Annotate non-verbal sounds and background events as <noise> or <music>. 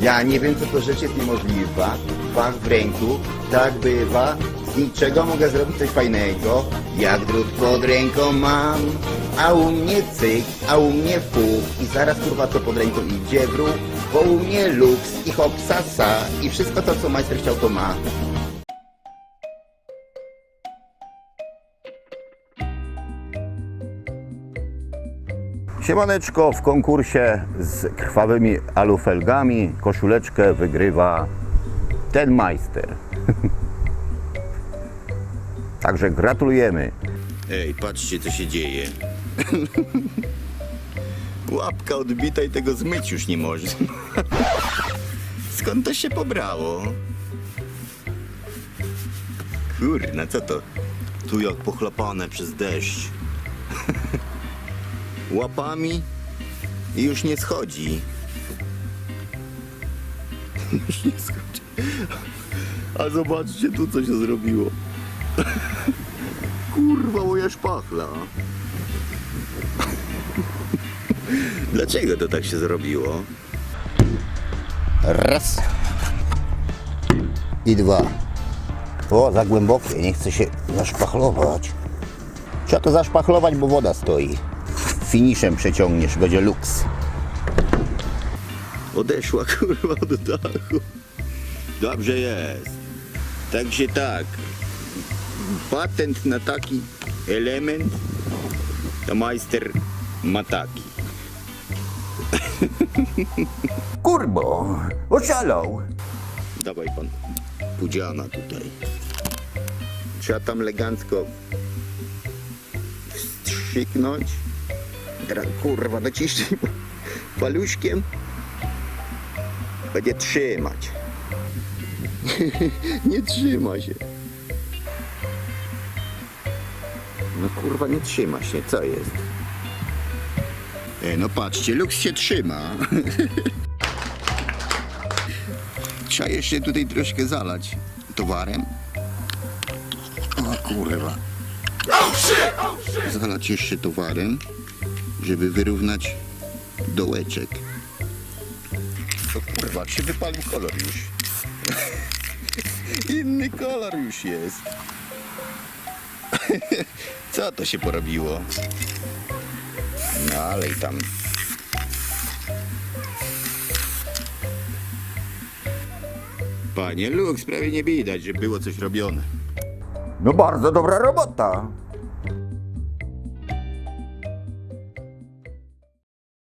Ja nie wiem, co to rzecz jest niemożliwa. Fach w ręku, tak bywa. Z niczego mogę zrobić coś fajnego. Jak drut pod ręką mam. A u mnie cyk, a u mnie fuch. I zaraz kurwa co pod ręką idzie w. Bo u mnie luks i hop sasa. I wszystko to, co majster chciał, to ma. Siemaneczko w konkursie z krwawymi alufelgami koszuleczkę wygrywa ten majster. <laughs> Także gratulujemy. Ej, patrzcie co się dzieje. <laughs> Łapka odbita i tego zmyć już nie można. <laughs> Skąd to się pobrało? Kurna, co to? Tu jak pochlapane przez deszcz. Łapami i już nie schodzi. <laughs> Już nie schodzi. A zobaczcie tu, co się zrobiło. <laughs> Kurwa, moja szpachla. <laughs> Dlaczego to tak się zrobiło? Raz. I dwa. O, za głębokie, nie chce się zaszpachlować. Trzeba to zaszpachlować, bo woda stoi. Finiszem przeciągniesz, będzie luks. Odeszła <laughs> kurwa do dachu. Dobrze jest. Także tak. Patent na taki element to majster ma taki. <laughs> Kurbo, oszalał. Dawaj pan pudziana tutaj. Trzeba tam elegancko wstrzyknąć. Teraz kurwa naciśnij paluszkiem. Będzie trzymać. <laughs> nie trzyma się. No kurwa nie trzyma się, co jest? E, no patrzcie, luks się trzyma. <laughs> Trzeba jeszcze tutaj troszkę zalać towarem. O kurwa. Zalać jeszcze towarem, żeby wyrównać dołeczek. O kurwa, jak się wypalił kolor już. <laughs> Inny kolor już jest. <laughs> Co to się porobiło? No ale i tam Panie Lux, prawie nie widać, że było coś robione. No bardzo dobra robota.